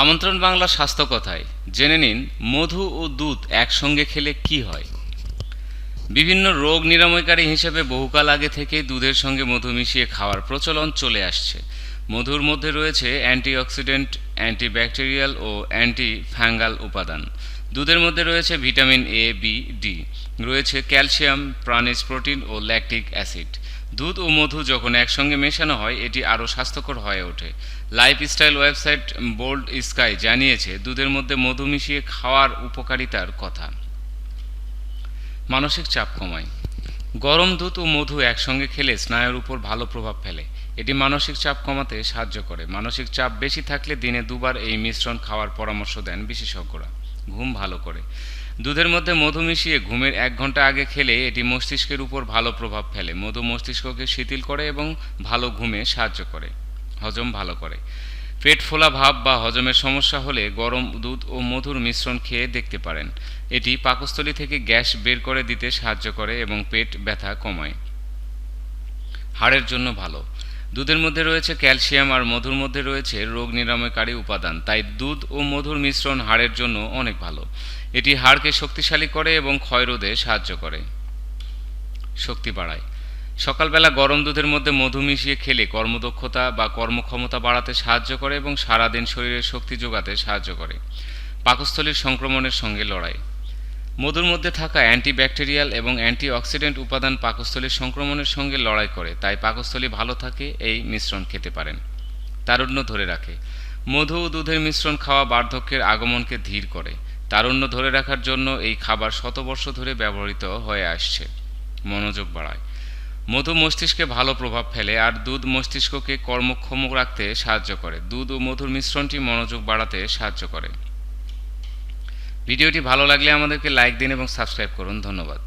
আমন্ত্রণ বাংলা স্বাস্থ্য কথায়। জেনে নিন, মধু ও দুধ একসঙ্গে খেলে কি হয়? বিভিন্ন রোগ নিরাময়কারী হিসেবে বহুকাল আগে থেকেই দুধের সঙ্গে মধু মিশিয়ে খাওয়ার প্রচলন চলে আসছে। মধুর মধ্যে রয়েছে অ্যান্টিঅক্সিডেন্ট, অ্যান্টিব্যাকটেরিয়াল ও অ্যান্টি ফ্যাঙ্গাল উপাদান। দুধের মধ্যে রয়েছে ভিটামিন এ বি ডি রয়েছে ক্যালসিয়াম, প্রাণিজ প্রোটিন ও ল্যাকটিক অ্যাসিড। দুধ ও মধু যখন একসঙ্গে মেশানো হয়, এটি আরও স্বাস্থ্যকর হয়ে ওঠে। লাইফস্টাইল ওয়েবসাইট বোল্ড স্কাই জানিয়েছে, দুধের মধ্যে মধু মিশিয়ে খাওয়ার উপকারিতার কথা। মানসিক চাপ কমায়। গরম দুধ ও মধু একসঙ্গে খেলে স্নায়ুর উপর ভালো প্রভাব ফেলে। এটি মানসিক চাপ কমাতে সাহায্য করে। মানসিক চাপ বেশি থাকলে দিনে দুবার এই মিশ্রণ খাওয়ার পরামর্শ দেন বিশেষজ্ঞরা। ঘুম ভালো করে। দুধের মধ্যে মধু মিশিয়ে ঘুমের এক ঘণ্টা আগে খেলে এটি মস্তিষ্কের উপর ভালো প্রভাব ফেলে। মধু মস্তিষ্ককে শিথিল করে এবং ভালো ঘুমে সাহায্য করে, হজম ভালো করে। পেট ফোলা ভাব বা হজমের সমস্যা হলে গরম দুধ ও মধুর মিশ্রণ খেয়ে দেখতে পারেন। এটি পাকস্থলী থেকে গ্যাস বের করে দিতে সাহায্য করে এবং পেট ব্যথা কমায়। হাড়ের জন্য ভালো। দুধের মধ্যে রয়েছে ক্যালসিয়াম আর মধুর মধ্যে রয়েছে রোগ নিরাময়কারী উপাদান। তাই দুধ ও মধুর মিশ্রণ হাড়ের জন্য অনেক ভালো। এটি হাড়কে শক্তিশালী করে এবং ক্ষয়রোধে সাহায্য করে। শক্তি বাড়ায়। সকালবেলা গরম দুধের মধ্যে মধু মিশিয়ে খেলে কর্মদক্ষতা বা কর্মক্ষমতা বাড়াতে সাহায্য করে এবং সারাদিন শরীরে শক্তি যোগাতে সাহায্য করে। পাকস্থলীর সংক্রমণের সঙ্গে লড়াই। মধুর মধ্যে থাকা অ্যান্টিব্যাকটেরিয়াল এবং অ্যান্টিঅক্সিডেন্ট উপাদান পাকস্থলীর সংক্রমণের সঙ্গে লড়াই করে, তাই পাকস্থলী ভালো থাকে, এই মিশ্রণ খেতে পারেন। তারুণ্য ধরে রাখে। মধু ও দুধের মিশ্রণ খাওয়া বার্ধক্যের আগমনকে ধীর করে। তারুণ্য ধরে রাখার জন্য এই খাবার শতবর্ষ ধরে ব্যবহৃত হয়ে আসছে। মনোযোগ বাড়ায়। মধু মস্তিষ্কে ভালো প্রভাব ফেলে আর দুধ মস্তিষ্ককে কর্মক্ষম রাখতে সাহায্য করে। দুধ ও মধুর মিশ্রণটি মনোযোগ বাড়াতে সাহায্য করে। ভিডিওটি ভালো লাগলে আমাদেরকে লাইক দিন এবং সাবস্ক্রাইব করুন। ধন্যবাদ।